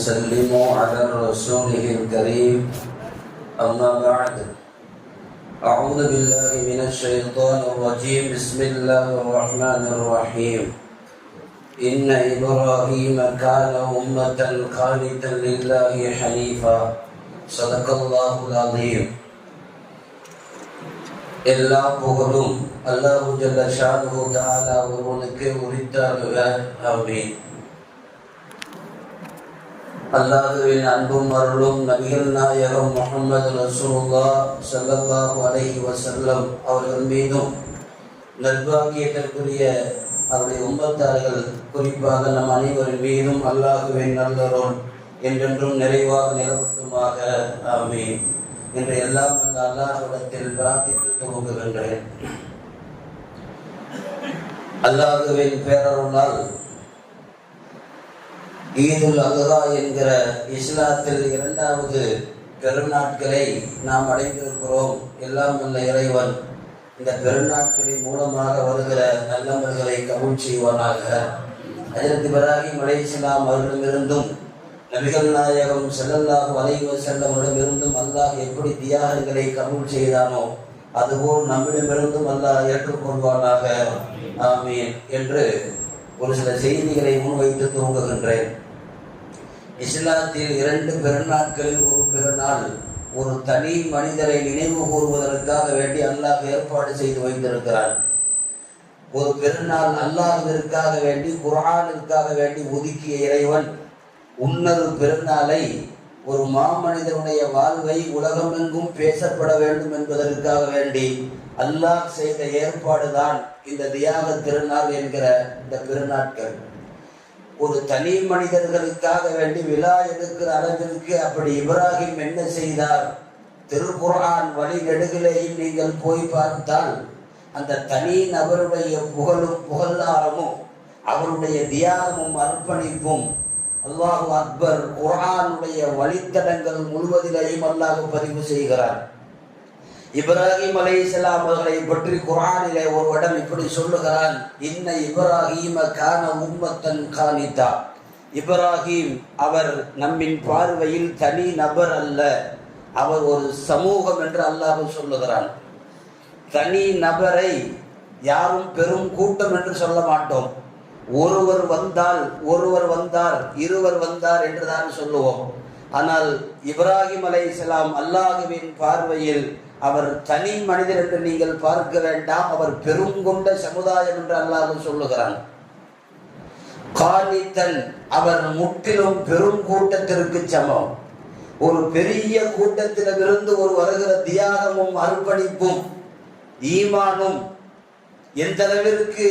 نصلي ونسلم على رسوله الكريم أما بعد أعوذ بالله من الشيطان الرجيم بسم الله الرحمن الرحيم إن إبراهيم كان أمة قانتا لله حنيفا صدق الله العظيم எல்லா புகழும் அல்லாஹு ஜல்ல ஷானுஹு தஆலா ஒருவனுக்கு உரித்தாருக ஆமீன் அல்லாஹுவின் அன்பும் அருளும் நபிகள் நாயகம் முகமது ரசூலுல்லா ஸல்லல்லாஹு அலைஹி வஸல்லம் அவர்கள் மீதும் நல்வாக்கியத்திற்குரிய அவருடைய உம்பத்தார்கள் குறிப்பாக நம் அனைவரின் மீதும் அல்லாஹுவின் நல்லருள் என்றென்றும் நிறைவாக நிலவட்டுமாக. ஆமீன். என்று எல்லாம் அந்த அல்லாஹ்விடத்தில் பிரார்த்தித்து துவங்குகின்றேன். அல்லாஹுவின் பேரருளால் ஈதுல் அகரா என்கிற இஸ்லாத்தில் இரண்டாவது பெருநாட்களை நாம் அடைந்திருக்கிறோம். எல்லாம் உள்ள இறைவன் இந்த பெருநாட்களின் மூலமாக வருகிற நல்லவர்களை கபூல் செய்வானாக. அதற்கு பிறகு அலைஹிஸ்ஸலாம் அவர்களிடமிருந்தும் நபிகள் நாயகம் செல்லல்லாஹு அலைவ செல்லவரிடமிருந்தும் அல்லாஹ் எப்படி தியாகங்களை கபூல் செய்தானோ அதுபோல் நம்மிடமிருந்தும் அல்லாஹ் ஏற்றுக்கொள்வானாக. ஆமீன் என்று ஒரு சில செய்திகளை முன்வைத்து துவங்குகின்றேன். இஸ்லாத்தில் இரண்டு பெருநாட்களில் ஒரு பெருநாள் ஒரு தனி மனிதரை நினைவு கூறுவதற்காக வேண்டி அல்லாஹ் ஏற்பாடு செய்து வைத்திருக்கிறார் ஒரு பெருநாள் அல்லாஹிற்காக வேண்டி குரானிற்காக வேண்டி ஒதுக்கிய இறைவன் உன்னொரு பெருநாளை ஒரு மாமனிதனுடைய வாழ்வை உலகமெங்கும் பேசப்பட வேண்டும் என்பதற்காக வேண்டி அல்லாஹ் செய்த ஏற்பாடுதான் இந்த தியாக திருநாள் என்கிற இந்த பெருநாட்கள். ஒரு தனி மனிதர்களுக்காக வேண்டி விழா எடுக்கிற அளவிற்கு அப்படி இப்ராஹிம் என்ன செய்தார்? திருக்குர்ஆன் வழி நெடுகிலேயும் நீங்கள் போய் பார்த்தால் அந்த தனி நபருடைய புகழும் புகழாரமும் அவருடைய தியாகமும் அர்ப்பணிப்பும் அல்லாஹு அக்பர் குரானுடைய வழித்தடங்கள் முழுவதிலையும் அல்லாஹ் பதிவு செய்கிறார். இப்ராஹிம் அலைஹிஸ்ஸலாம் அவர்களை பற்றி குரானிலே ஒரு இடம் இப்படி சொல்லுகிறான். இன்ன இப்ராஹிம கான உம்மத்தன் கானிதா. இப்ராஹிம் அவர் நம்மின் பார்வையில் தனி நபர் அல்ல. அவர் ஒரு சமூகம் என்று அல்லாஹ் சொல்லுகிறான். தனி நபரை யாரும் பெரும் கூட்டம் என்று சொல்ல மாட்டோம். ஒருவர் வந்தால் ஒருவர் வந்தார் இருவர் வந்தார் என்று தான் சொல்லுவோம். ஆனால் இப்ராஹிம் அலை இஸ்லாம் அல்லாஹுவின் பார்வையில் அவர் தனி மனிதர் என்று நீங்கள் பார்க்க வேண்டாம். அவர் பெருங்கொண்ட சமுதாயம் என்று அல்லாஹ் சொல்லுகிறான். காணித்தன் அவர் முற்றிலும் பெரும் கூட்டத்திற்கு சமம். ஒரு பெரிய கூட்டத்திலிருந்து ஒரு வருகிற தியாகமும் அர்ப்பணிப்பும் ஈமானும் எந்த அளவிற்கு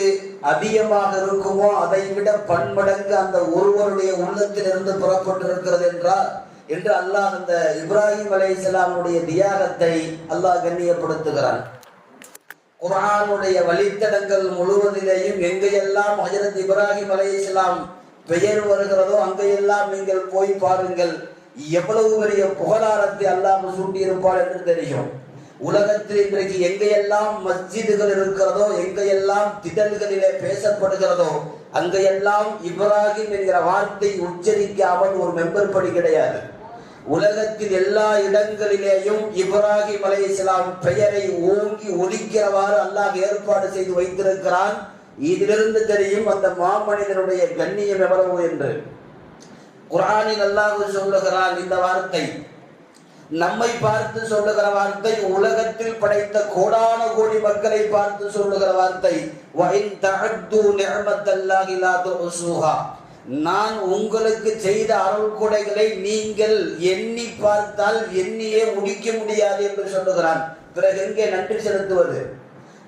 அதிகமாக இருக்குமோ அதை விட பன்மடங்கு அந்த ஒருவருடைய உள்ளத்திலிருந்து புறப்பட்டிருக்கிறது என்றால் என்று அல்லாஹ் அந்த இப்ராஹிம் அலை இஸ்லாமுடைய தியாகத்தை அல்லாஹ் கண்ணியப்படுத்துகிறான். குரானுடைய வழித்தடங்கள் முழுவதிலேயும் எங்கெல்லாம் ஹஜரத் இப்ராஹிம் அலை இஸ்லாம் பெயர் வருகிறதோ அங்கெல்லாம் நீங்கள் போய் பாருங்கள். எவ்வளவு பெரிய புகழாரத்தை அல்லாஹ் சூட்டியிருப்பார் என்று தெரியும். உலகத்தில் இன்றைக்கு எங்கெல்லாம் மஸ்ஜிதுகள் இருக்கிறதோ எங்கெல்லாம் திடல்களிலே பேசப்படுகிறதோ அங்கையெல்லாம் இப்ராஹிம் என்கிற வார்த்தை உச்சரிக்காமல் ஒரு மெம்பர் படி கிடையாது. உலகத்தில் எல்லா இடங்களிலேயும் இப்ராஹிம் அலை இஸ்லாம் பெயரை ஓங்கி ஒலிக்கிறவாறு அல்லாஹ் ஏற்பாடு செய்து வைத்திருக்கிறான். இதிலிருந்து தெரியும் அந்த மாமனிதனுடைய கண்ணியம் எவ்வளவு என்று. குரானில் அல்லாஹ் சொல்லுகிறான் இந்த வார்த்தை. நம்மை பார்த்து சொல்லுகிற வார்த்தை உலகத்தில் படைத்த கோடான கோடி மக்களை பார்த்து சொல்லுகிற வார்த்தை. நான் உங்களுக்கு செய்த அருள் கொடைகளை நீங்கள் எண்ணி பார்த்தால் எண்ணியே முடிக்க முடியாது என்று சொல்லுகிறான். பிறகு எங்கே நன்றி செலுத்துவது?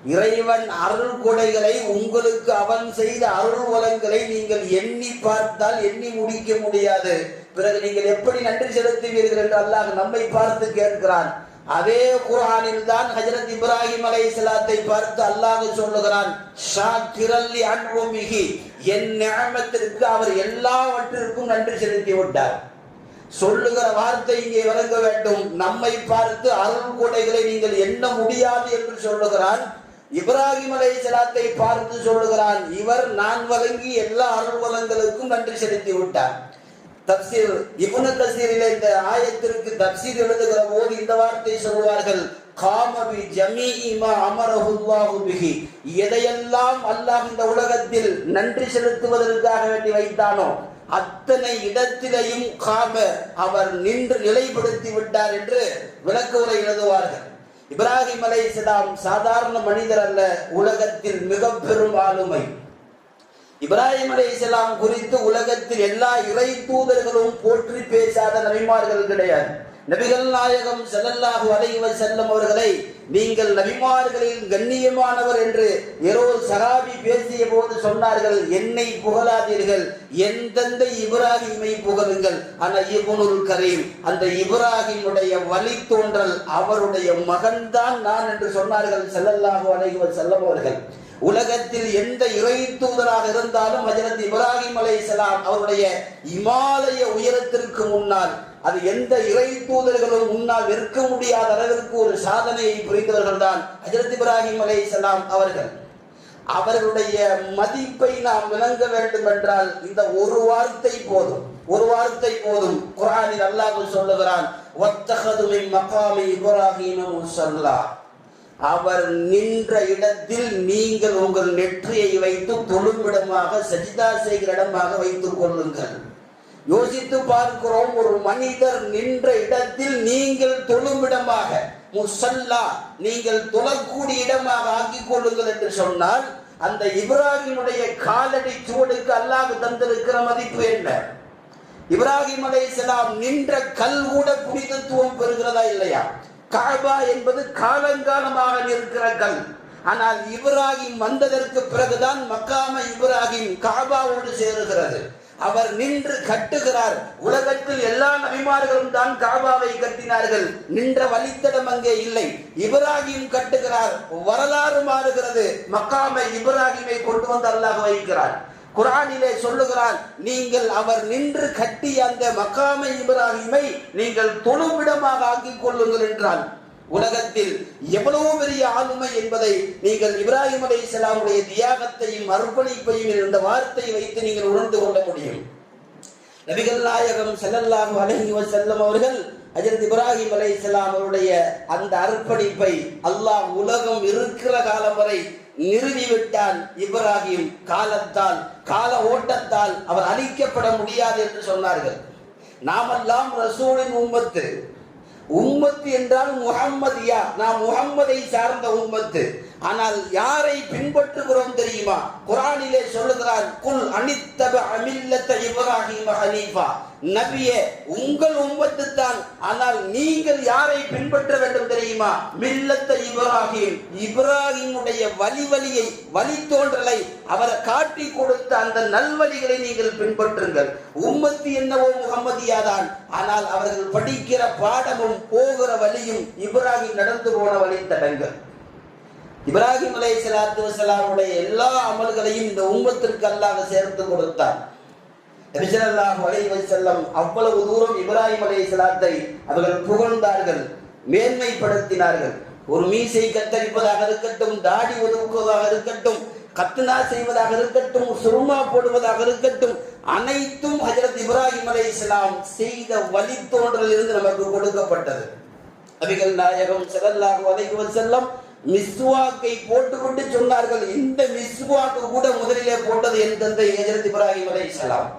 இறைவன் அருள் கொடைகளை உங்களுக்கு அவன் செய்த அருள் வளங்களை நீங்கள் எண்ணி பார்த்தால் எண்ணி முடிக்க முடியாது. பிறகு நீங்கள் எப்படி நன்றி செலுத்துவீர்கள் என்று அல்லாஹ் நம்மை பார்த்து கேட்கிறான். அதே குரானில் தான் ஹஜரத் இப்ராஹிம் அலைஹிஸ்ஸலாத்தை பார்த்து அல்லாஹ் சொல்லுகிறான் ஷாக்கிரல்லி அன்உமிஹி. என் நியமத்திற்கு அவர் எல்லாவற்றிற்கும் நன்றி செலுத்தி விட்டார். சொல்லுகிற வார்த்தை இங்கே விளங்க வேண்டும். நம்மை பார்த்து அருள் கொடைகளை நீங்கள் எண்ண முடியாது என்று சொல்லுகிறான். இப்ராஹிம் அலைஹிஸ்ஸலாத்தை பார்த்து சொல்லுகிறான் இவர் நான் வழங்கி எல்லா அருள் வளங்களுக்கும் நன்றி செலுத்தி விட்டார். தப்சீர் இப்னு கசீரிலே இந்த ஆயத்திற்கு தப்சீர் எழுதுகிற போது இந்த வார்த்தை சொல்வார்கள் காமபி ஜமீமா அமரஹுல்லாஹு பிஹி. எதையெல்லாம் அல்லாஹ் இந்த உலகத்தில் நன்றி செலுத்துவதற்காக வேண்டி வைத்தானோ அத்தனை இடத்திலையும் காம அவர் நின்று நிலைப்படுத்தி விட்டார் என்று விளக்குரை எழுதுவார்கள். இப்ராஹிம் அலை இஸ்லாம் சாதாரண மனிதர் அல்ல உலகத்தில் மிக பெரும் ஆளுமை. இப்ராஹிம் அலைஹிஸ்ஸலாம் குறித்து உலகத்தில் எல்லா இறை தூதர்களும் போற்றி பேசாத நபிமார்கள் கிடையாது. நபிகள் நாயகம் செல்லல்லாஹு அலைஹி செல்லும் அவர்களை நீங்கள் நபிமார்களில் கண்ணியமானவர் என்று ஏரோ சகாபி பேசிய போது சொன்னார்கள் என்னை புகழாதீர்கள் என் தந்தை இப்ராஹிமை புகழுங்கள். அந்த இபுனுல் கரீம் அந்த இப்ராஹிமுடைய வழித்தோன்றல் அவருடைய மகன்தான் நான் என்று சொன்னார்கள் செல்லல்லாஹு அலைஹி செல்லும் அவர்கள். உலகத்தில் எந்த இறை தூதராக இருந்தாலும் ஹஜரத் இப்ராஹிம் அலை அவருடைய இமாலய உயரத்திற்கு முன்னால் அது எந்த இறை தூதர்களும் முன்னால் நிற்க முடியாத அளவிற்கு ஒரு சாதனையை புரிந்தவர்கள் தான் ஹஜரத் இப்ராஹிம் சலாம் அவர்கள். அவர்களுடைய மதிப்பை நாம் விளங்க வேண்டும் என்றால் இந்த ஒரு வார்த்தை போதும். ஒரு வார்த்தை போதும். குரானில் அல்லாஹ் சொல்லுகிறான் அவர் நின்ற இடத்தில் நீங்கள் உங்கள் நெற்றியை வைத்து தொழுமிடமாக சஜிதா செய்கிற இடமாக வைத்துக் கொள்ளுங்கள். யோசித்து பார்க்கிறோம் ஒரு மனிதர் நின்ற இடத்தில் நீங்கள் தொழுமிடமாக முசல்லா நீங்கள் தொழக்கூடிய இடமாக ஆக்கிக் கொள்ளுங்கள் என்று சொன்னால் அந்த இப்ராஹிமுடைய காலடி சுவடுக்கு அல்லாஹ் தந்திருக்கிற மதிப்பு என்ன? இப்ராஹிம் அலைஹிஸ்ஸலாம் நின்ற கல் கூட புனிதத்துவம் பெறுகிறதா இல்லையா? காபா என்பது காலங்காலமாக நிற்கிற கல். ஆனால் இப்ராஹிம் வந்ததற்கு பிறகுதான் மக்காம இப்ராஹிம் காபாவோடு சேருகிறது. அவர் நின்று கட்டுகிறார். உலகத்தில் எல்லா நபிமார்களும் தான் காபாவை கட்டினார்கள். நின்ற வழித்தடம் அங்கே இல்லை. இப்ராஹிம் கட்டுகிறார். வரலாறு மாறுகிறது. மக்காமை இப்ராஹிமை கொண்டு வந்து அல்லாஹ் வைக்கிறார். குரானிலே சொல்லுகிறார் நீங்கள் அவர் நின்று கட்டிய அந்த மக்காமை இப்ராஹிமை நீங்கள் தொழுமிடமாக ஆக்கிக் கொள்ளுங்கள் என்றான். உலகத்தில் எவ்வளவு பெரிய ஆளுமை என்பதை நீங்கள் இப்ராஹிம் அலை இஸ்லாமுடைய தியாகத்தையும் அர்ப்பணிப்பையும் இந்த வார்த்தையை வைத்து நீங்கள் உணர்ந்து கொள்ள முடியும். நபிகள் நாயகம் ஸல்லல்லாஹு அலஹி செல்லம் அவர்கள் அஜரத் இப்ராஹிம் அலைஹிஸ்ஸலாம் அவருடைய அந்த அர்ப்பணிப்பை அல்லாஹ் உலகம் இருக்கிற காலம் வரை நிறுவிவிட்டான். இப்ராஹிம் காலத்தால் கால ஓட்டத்தால் அவர் அழிக்கப்பட முடியாது என்று சொன்னார்கள். நாமெல்லாம் ரசூலின் உம்மத்து. உம்மத்து என்றால் முஹம்மதியா நாம் முகம்மதை சார்ந்த உம்மத்து. ஆனால் யாரை பின்பற்றுகிறோம் தெரியுமா? குரானிலே சொல்லுகிறார் குல் அனித்தப அமில்லத்த இப்ராஹிம் ஹனீஃபா. நபியே உங்கள் உம்மத்து தான் ஆனால் நீங்கள் யாரை பின்பற்ற வேண்டும் தெரியுமா? மில்லத்த இப்ராஹிம். இப்ராஹிமுடைய வழி வழியை வழி தோன்றலை. அவர் காட்டி கொடுத்த அந்த நல்வழிகளை நீங்கள் பின்பற்றுங்கள். உம்மத்து என்னவோ முகமதியாதான் ஆனால் அவர்கள் படிக்கிற பாடமும் போகிற வழியும் இப்ராஹிம் நடந்து போன வழித்தடங்கள். இப்ராஹிம் அலை சலாத்து வசலாமுடைய எல்லா அமல்களையும் இந்த உம்மத்திற்கு அல்லாத சேர்த்து கொடுத்தார் நபிசல்லாஹு அலைஹி செல்லம் அவ்வளவு தூரம் இப்ராஹிம் அலை சலாத்தை அவர்கள் புகழ்ந்தார்கள் மேன்மைப்படுத்தினார்கள். ஒரு மீசை கத்தரிப்பதாக இருக்கட்டும் தாடி ஒதுக்குவதாக இருக்கட்டும் கத்துனா செய்வதாக இருக்கட்டும் சுருமா போடுவதாக இருக்கட்டும் அனைத்தும் ஹஜரத் இப்ராஹிம் அலை இஸ்லாம் செய்த வழித்தோன்றலில் இருந்து நமக்கு கொடுக்கப்பட்டது. நபிகள் நாயகம் ஸல்லல்லாஹு அலைஹி செல்லம் மிஸ்வாக்கை போட்டுக்கொண்டு சொன்னார்கள். இந்த மிஸ்வாக்கு கூட முதலிலே போட்டது என் தந்தை ஹஜரத் இப்ராஹிம் அலைஹிஸ்ஸலாம்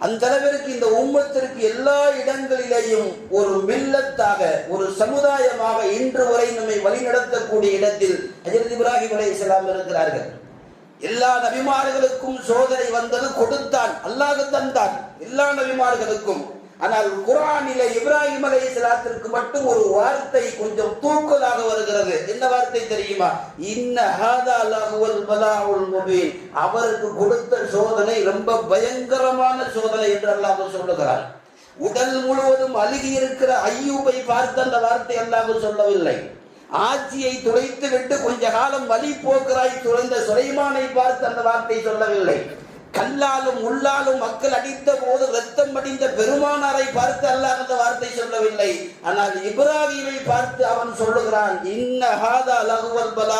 அந்த அளவிற்கு இந்த உம்மத்திற்கு எல்லா இடங்களிலேயும் ஒரு மில்லத்தாக ஒரு சமுதாயமாக இன்று வரை நம்மை வழிநடத்தக்கூடிய இடத்தில் அஜரத் இப்ராஹிம் அலைஹிஸ்ஸலாம் இருக்கிறார்கள். எல்லா நபிமார்களுக்கும் சோதனை வந்தது கொடுத்தான். அல்லாஹ் தந்தான். எல்லா நபிமார்களுக்கும். ஆனால் குரானில இப்ராஹிம் அலை சலாத்திற்கு மட்டும் ஒரு வார்த்தை கொஞ்சம் தூக்கலாக வருகிறது. என்ன வார்த்தை தெரியுமா? இன்னும் ஹாதா அவருக்கு கொடுத்த சோதனை ரொம்ப பயங்கரமான சோதனை என்று அல்லாஹ் சொல்லுகிறார் உடல் முழுவதும் அழுகி இருக்கிற ஐயூபை பார்த்து அந்த வார்த்தை அல்லாஹ் சொல்லவில்லை. ஆட்சியை துடைத்து விட்டு கொஞ்ச காலம் வழி போக்கராய் துறைந்த சுலைமானை பார்த்து அந்த வார்த்தை சொல்லவில்லை. கல்லாலும் உள்ளாலும் மக்கள் அடித்த போது ரத்தம் அடிந்த பெருமானாரை பார்த்து அல்லாஹ் அந்த வார்த்தை சொல்லவில்லை. ஆனால் இப்ராஹிமை பார்த்து அவன் சொல்லுகிறான் இன்ன ஹாதா லகுவல் பலா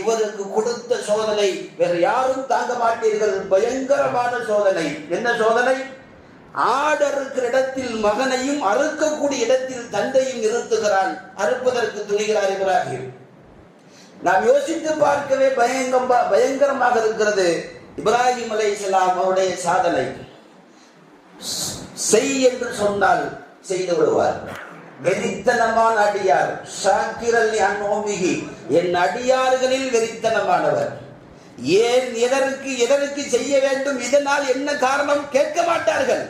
இவருக்கு கொடுத்த சோதனை வேறு யாரும் தாங்க மாட்டீர்கள். பயங்கரமான சோதனை. என்ன சோதனை? ஆடு அறுக்கிற இடத்தில் மகனையும் அறுக்கக்கூடிய இடத்தில் தந்தையும் நிறுத்துகிறான். அறுப்பதற்கு துணிகிறார் இப்ராஹிம். நாம் யோசித்து பார்க்கவே பயங்கரமாக இருக்கிறது. இப்ராஹிம் அலை அவருடைய சாதனை. செய் என்று சொன்னால் செய்து விடுவார். வெறித்தனமான அடியார். சாக்கிரல் அன்னோமிகி என் அடியார்களில் வெறித்தனமானவர். ஏன் எதற்கு எதற்கு செய்ய வேண்டும்? இதனால் என்ன காரணம்? கேட்க மாட்டார்கள்.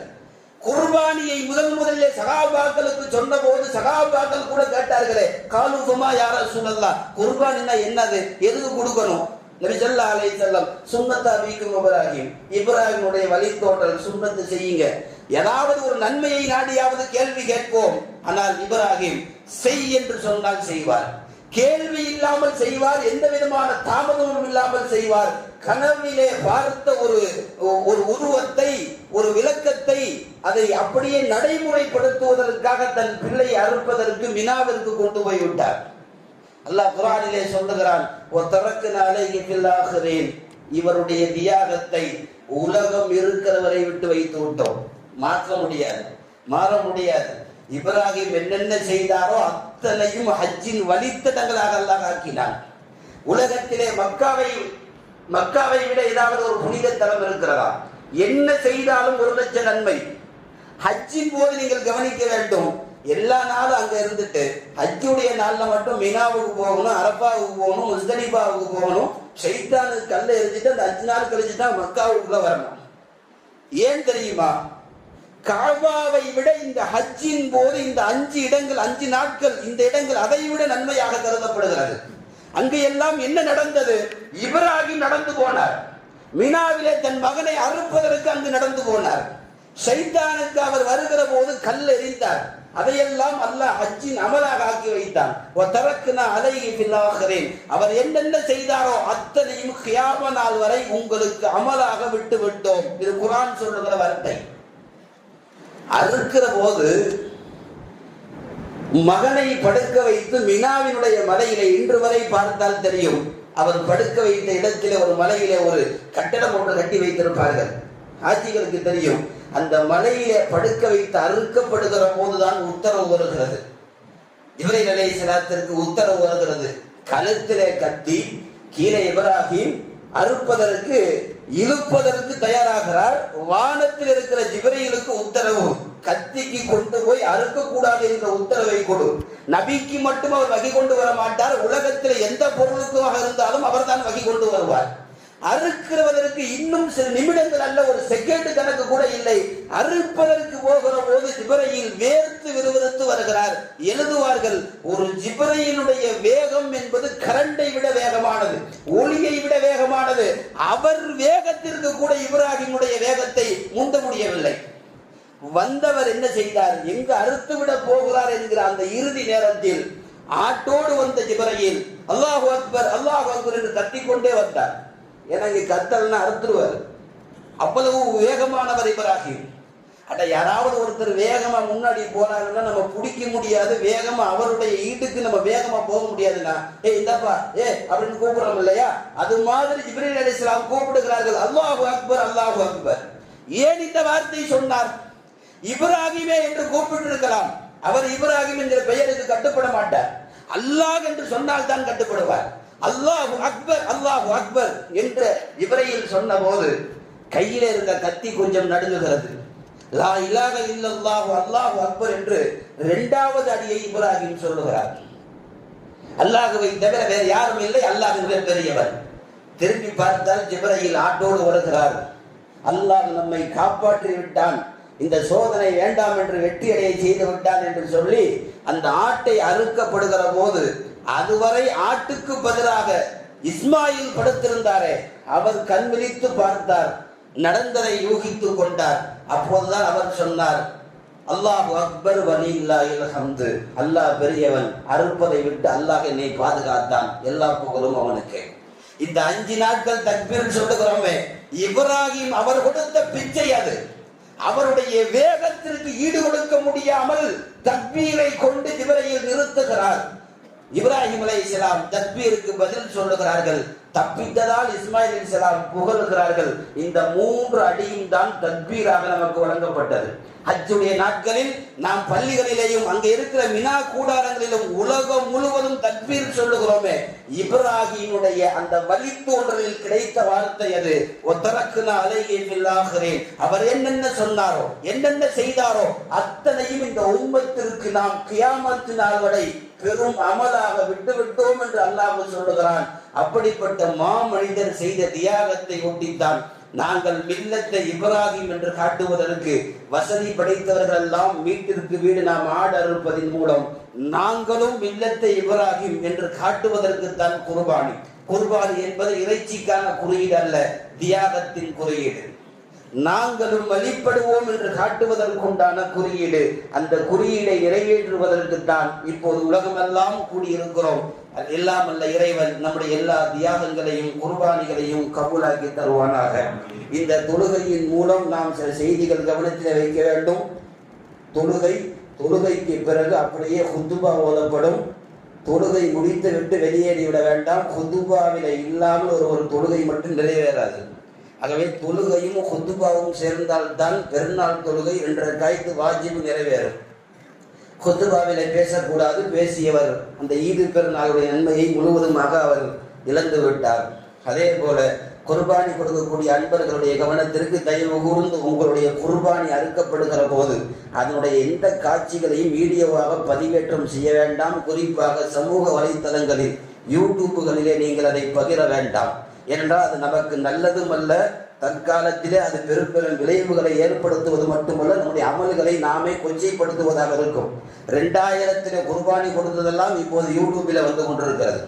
குர்பானியை முதல் முதலில் சகாபாக்களுக்கு சொன்ன போது சகாபாக்கள் கூட கேட்டார்களே காலுகுமா யார சொல்லலாம் குர்பானினா என்னது? எதுக்கு கொடுக்கணும்? நபி ஸல்லல்லாஹு செல்லம் வஸல்லம் சுன்னத்தா வீக்கும் இப்ராஹிம் இப்ராஹிமுடைய வழித்தோட்டல் சுன்னத்து செய்யுங்க. ஏதாவது ஒரு நன்மையை நாடியாவது கேள்வி கேட்போம். ஆனால் இப்ராஹிம் செய் என்று சொன்னால் செய்வார். கேள்வி இல்லாமல் செய்வார் எந்த விதமான தாமதமும் இல்லாமல் செய்வார். கனவிலே பார்த்த ஒரு ஒரு உருவத்தை ஒரு விளக்கத்தை அதை அப்படியே நடைமுறைப்படுத்துவதற்காக தன் பிள்ளை அறுப்பதற்கு மினாவிற்கு கொண்டு போய் விட்டார் அல்லாஹ் குரானிலே சொல்லுகிறான் இவருடைய தியாகத்தை உலகம் இருக்கிறவரை விட்டு வைத்து விட்டோம். மாற்ற முடியாது மாற முடியாது. இப்ராஹிம் என்னென்ன செய்தாரோ அத்தனையும் ஹஜ்ஜின் வழித்தடங்களாக அல்லாஹ் ஆக்கினான். உலகத்திலே மக்காவை மக்காவை விட ஏதாவது ஒரு புனித தலம் இருக்கிறதா? என்ன செய்தாலும் ஒரு லட்ச நன்மை. ஹஜ்ஜின் போது நீங்கள் கவனிக்க வேண்டும் எல்லா நாளும் அங்க இருந்துட்டு ஹஜ்ஜுடைய நாள்ல மட்டும் மினாவுக்கு போகணும் அரப்பாவுக்கு போகணும் முஸ்தலிபாவுக்கு போகணும் ஷைத்தானுக்கு கல்ல எரிஞ்சிட்டு அந்த அஞ்சு நாள் கழிச்சு தான் மக்காவுக்குள்ள வரணும். ஏன் தெரியுமா? காபாவை விட இந்த ஹஜ்ஜின் போது இந்த அஞ்சு இடங்கள் அஞ்சு நாட்கள் இந்த இடங்கள் அதை விட நன்மையாக கருதப்படுகிறது. அங்கு எல்லாம் என்ன நடந்தது? இப்ராஹிம் நடந்து போனார். மினாவிலே தன் மகனை அறுப்பதற்கு அங்கு நடந்து போனார். சைத்தானுக்கு அவர் வருகிற போது கல் எறிந்தார். அதையெல்லாம் அல்லாஹ் ஹஜ்ஜின் அமலாக ஆக்கி வைத்தான். அவர் என்னென்ன செய்தாரோ அத்தனையும் கியாம நாள் வரை உங்களுக்கு அமலாக விட்டு விட்டோம். இது குரான் சொல்லுகிற வார்த்தை அறுக்கிற போது மகனை படுக்க வைத்து மினாவினுடைய மலையிலே இன்று வரை பார்த்தால் தெரியும். அவர் படுக்க வைத்த இடத்திலே ஒரு மலையிலே ஒரு கட்டடம் ஒன்று கட்டி வைத்திருப்பார்கள். ஆட்சிகளுக்கு தெரியும். அந்த மலையிலே படுக்க வைத்து அறுக்கப்படுகிற போதுதான் உத்தரவு வருகிறது. இவரை நிலை சிலாத்திற்கு உத்தரவு வருகிறது. கழுத்திலே கட்டி கீழே இப்ராஹிம் அறுப்பதற்கு இழுப்பதற்கு தயாராகிறார். வானத்தில் இருக்கிற ஜிபரையிலுக்கு உத்தரவு. கத்திக்கு கொண்டு போய் அறுக்க கூடாது என்ற உத்தரவை கொடு. நபிக்கு மட்டும் அவர் வகை கொண்டு வர மாட்டார். உலகத்தில் எந்த பொருளுக்குமாக இருந்தாலும் அவர் தான் வகை கொண்டு வருவார். அறுக்கிறவதற்கு இன்னும் சில நிமிடங்கள் அல்ல ஒரு செகண்ட் கணக்கு கூட இல்லை. அறுப்பதற்கு போகிற போது ஜிபரையில் வேர்த்து விறுவிறுத்து வருகிறார். எழுதுவார்கள் ஒரு ஜிபரையினுடைய வேகம் என்பது கரண்டை விட வேகமானது ஒளியை விட வேகமானது. அவர் வேகத்திற்கு கூட இப்ராஹிமுடைய வேகத்தை முந்த முடியவில்லை. வந்தவர் என்ன செய்தார்? எங்கு அறுத்து விட போகிறார் என்கிற அந்த இறுதி நேரத்தில் ஆட்டோடு வந்த ஜிபரையில் அல்லாஹு அக்பர் அல்லாஹு அக்பர் என்று கத்திக்கொண்டே வந்தார். ஏன்னா இங்க கத்தல்னா அறுத்துருவார். அவ்வளவு வேகமானவர் இப்ராஹிம் அட யாராவது ஒருத்தர் வேகமா முன்னாடி போனாங்கன்னா நம்ம பிடிக்க முடியாது வேகமா அவருடைய ஈட்டுக்கு நம்ம வேகமா போக முடியாதுன்னா ஏ இந்தப்பா ஏ அப்படின்னு கூப்பிடுறோம் இல்லையா? அது மாதிரி இப்ரீல் அலிஸ்லாம் கூப்பிடுகிறார்கள். அல்லாஹு அக்பர் அல்லாஹு அக்பர். ஏன் இந்த வார்த்தை சொன்னார்? இப்ராஹிமே என்று கூப்பிட்டு இருக்கலாம் அவர் இப்ராஹிம் என்ற பெயருக்கு கட்டுப்பட மாட்டார். அல்லாஹ் என்று சொன்னால் தான் கட்டுப்படுவார். அல்லாஹு அக்பர் அல்லாஹு அக்பர் என்று இவரையில் சொன்ன போது கையில இருந்த கத்தி கொஞ்சம் நடுங்குகிறது. லா இலாக இல்லல்லாஹு அல்லாஹு அக்பர் என்று இரண்டாவது அடியை இப்ராஹிம் சொல்லுகிறார். அல்லாஹுவை தவிர வேறு யாரும் இல்லை அல்லாஹ் பெரியவர். திரும்பி பார்த்தால் ஜிப்ரையில் ஆட்டோடு வருகிறார் அல்லாஹ் நம்மை காப்பாற்றி விட்டான். இந்த சோதனை வேண்டாம் என்று வெற்றி அடைய செய்து விட்டான் என்று சொல்லி அந்த ஆட்டை அறுக்கப்படுகிற போது அதுவரை ஆட்டுக்கு பதிலாக இஸ்மாயில் படுத்திருந்தாரே. அவர் கண் விழித்து பார்த்தார். நடந்ததை யூகித்துக் கொண்டார். அப்போதுதான் அவர் சொன்னார் அல்லாஹ் அக்பர் வலில்லாஹில் ஹம்து அல்லாஹ் பெரியவன் அறுப்பதை விட்டு அல்லாஹ் என்னை பாதுகாத்தான். எல்லா புகழும் அவனுக்கு. இந்த அஞ்சு நாட்கள் தக்பீர் சொல்லுகிறோமே இப்ராஹிம் அவர் கொடுத்த பிச்சை அது. அவருடைய வேகத்திற்கு ஈடு கொடுக்க முடியாமல் தக்பீரை கொண்டு இவரை நிறுத்துகிறார். இப்ராஹிம் அலைஹிஸ்ஸலாம் தக்பீருக்கு பதில் சொல்லுகிறார்கள். தப்பித்ததால் இஸ்மாயில் இஸ்லாம் புகழுகிறார்கள். இந்த மூன்று அடியும் தான் தக்பீராக நமக்கு வழங்கப்பட்டது. ஹஜ்ஜுடைய நாட்களில் நாம் பள்ளிகளிலேயும் அங்கே இருக்கிற மினா கூடாரங்களிலும் உலகம் முழுவதும் தக்பீர் சொல்லுகிறோமே. இப்ராஹிமுடைய அந்த வழித்தோன்றலில் கிடைத்த வார்த்தை அது. ஒத்தரக்குன அலைகில்லாகிறேன் அவர் என்னென்ன சொன்னாரோ என்னென்ன செய்தாரோ அத்தனையும் இந்த உண்மத்திற்கு நாம் கியாமத்து நாள் வரை பெரும் அமலாக விட்டு விட்டோம் என்று அல்லாஹ் சொல்லுகிறான். அப்படிப்பட்ட மாமனிதர் செய்த தியாகத்தை ஒட்டித்தான் நாங்கள் மில்லத்தை இப்ராஹிம் என்று காட்டுவதற்கு வசதி படைத்தவர்கள் எல்லாம் வீட்டிற்கு வீடு நாம் ஆடு அறுப்பதின் மூலம் நாங்களும் மில்லத்தை இப்ராஹிம் என்று காட்டுவதற்கு தான் குர்பானி. குர்பானி என்பது இறைச்சிக்கான குறியீடு அல்ல தியாகத்தின் குறியீடு. நாங்களும் வழிபடுவோம் என்று காட்டுவதற்குண்டான குறியீடு அந்த குறியீடை நிறைவேற்றுவதற்கு தான் இப்போது உலகமெல்லாம் கூடியிருக்கிறோம். எல்லாம் அல்ல இறைவன் நம்முடைய எல்லா தியாகங்களையும் குர்பானிகளையும் கபூலாக்கி தருவானாக. இந்த தொழுகையின் மூலம் நாம் சில செய்திகள் கவனத்தில் வைக்க வேண்டும். தொழுகை தொழுகைக்கு பிறகு அப்படியே ஹுத்துபா ஓதப்படும். தொழுகை முடித்து விட்டு வெளியேறி விட வேண்டாம். ஹுத்துபாவில இல்லாமல் ஒரு ஒரு தொழுகை மட்டும் நிறைவேறாது. ஆகவே தொழுகையும் ஹுத்துபாவும் சேர்ந்தால்தான் பெருநாள் தொழுகை என்ற காய்த்து வாஜிபு நிறைவேறும். ஹுத்துபாவிலே பேசக்கூடாது பேசியவர் அந்த ஈது பெருநாளுடைய நன்மையை முழுவதுமாக அவர் இழந்து விட்டார். அதே போல குர்பானி கொடுக்கக்கூடிய அன்பர்களுடைய கவனத்திற்கு தயவு கூர்ந்து உங்களுடைய குர்பானி அறுக்கப்படுகிற போது அதனுடைய எந்த காட்சிகளையும் வீடியோவாக பதிவேற்றம் செய்ய வேண்டாம். குறிப்பாக சமூக வலைத்தளங்களில் யூடியூப்புகளிலே நீங்கள் அதை பகிர வேண்டாம். ஏனென்றால் அது நமக்கு நல்லதும் அல்ல தற்காலத்திலே அது பெரும் பெரும் விளைவுகளை ஏற்படுத்துவது மட்டுமல்ல நம்முடைய அமல்களை நாமே கொச்சைப்படுத்துவதாக இருக்கும். ரெண்டாயிரத்தில் குர்பானி கொடுத்ததெல்லாம் இப்போது யூடியூபில் வந்து கொண்டிருக்கிறது.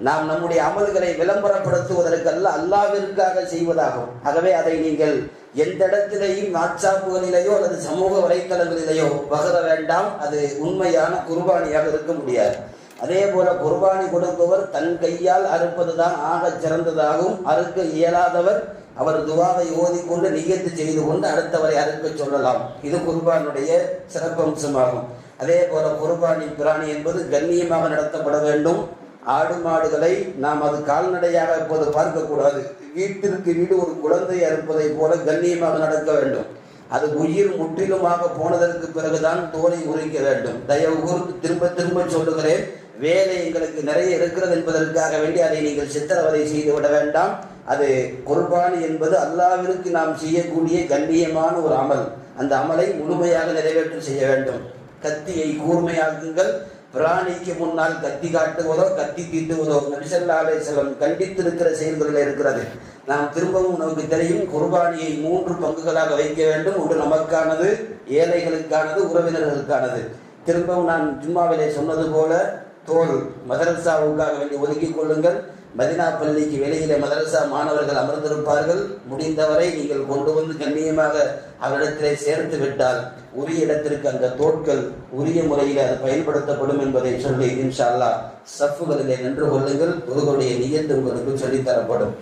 நாம் நம்முடைய அமல்களை விளம்பரப்படுத்துவதற்கல்ல அல்லாவிற்காக செய்வதாகும். ஆகவே அதை நீங்கள் எந்த இடத்திலேயும் வாட்ஸ்அப்புகளிலேயோ அல்லது சமூக வலைத்தளங்களிலேயோ பகர வேண்டாம் அது உண்மையான குர்பானியாக இருக்க முடியாது. அதே போல குர்பானி கொடுப்பவர் தன் கையால் அறுப்பதுதான் ஆகச் சிறந்ததாகும். அறுக்க இயலாதவர் அவர் துவாவை ஓதிக்கொண்டு நிகழ்த்து செய்து கொண்டு அடுத்தவரை அறுக்க சொல்லலாம். இது குர்பானுடைய சிறப்பம்சமாகும். அதே போல குர்பானி பிராணி என்பது கண்ணியமாக நடத்தப்பட வேண்டும். ஆடு மாடுகளை நாம் அது கால்நடையாக இப்போது பார்க்கக்கூடாது. வீட்டிற்கு வீடு ஒரு குழந்தை அறுப்பதை போல கண்ணியமாக நடக்க வேண்டும். அது உயிர் முற்றிலுமாக போனதற்கு பிறகுதான் தோலை உரிக்க வேண்டும். தயவு கூர்ந்து திரும்ப திரும்ப சொல்லுகிறேன். வேலை எங்களுக்கு நிறைய இருக்கிறது என்பதற்காக வேண்டி அதை நீங்கள் சித்திரவதை செய்து விட வேண்டாம். அது குர்பானி என்பது அல்லாவிற்கு நாம் செய்யக்கூடிய கண்ணியமான ஒரு அமல். அந்த அமலை முழுமையாக நிறைவேற்றம் செய்ய வேண்டும். கத்தியை கூர்மையாக்குங்கள். பிராணிக்கு முன்னால் கத்தி காட்டுவதோ கத்தி தீட்டுவதோ நபிசல்லா அலைஹிஸ்ஸலாம் கண்டித்திருக்கிற செயல்களில் இருக்கிறது. நாம் திரும்பவும் நமக்கு தெரியும் குர்பானியை மூன்று பங்குகளாக வைக்க வேண்டும். ஒன்று நமக்கானது ஏழைகளுக்கானது உறவினர்களுக்கானது. திரும்பவும் நான் ஜும்மாவிலே சொன்னது போல தோல் மதரசாவுக்காக வேண்டி ஒதுக்கிக் கொள்ளுங்கள் மதினா பள்ளிக்கு வெளியிலே மதரசா மாணவர்கள் அமர்ந்திருப்பார்கள். முடிந்தவரை நீங்கள் கொண்டு வந்து கண்ணியமாக அவரிடத்திலே சேர்த்து விட்டால் உரிய இடத்திற்கு அந்த தோட்கள் உரிய முறையில் அது பயன்படுத்தப்படும் என்பதை சொல்லி இன்ஷா அல்லாஹ் சஃப்புகளிலே நின்று கொள்ளுங்கள். ஒருவருடைய நியத்து உங்களுக்கு சொல்லித்தரப்படும்.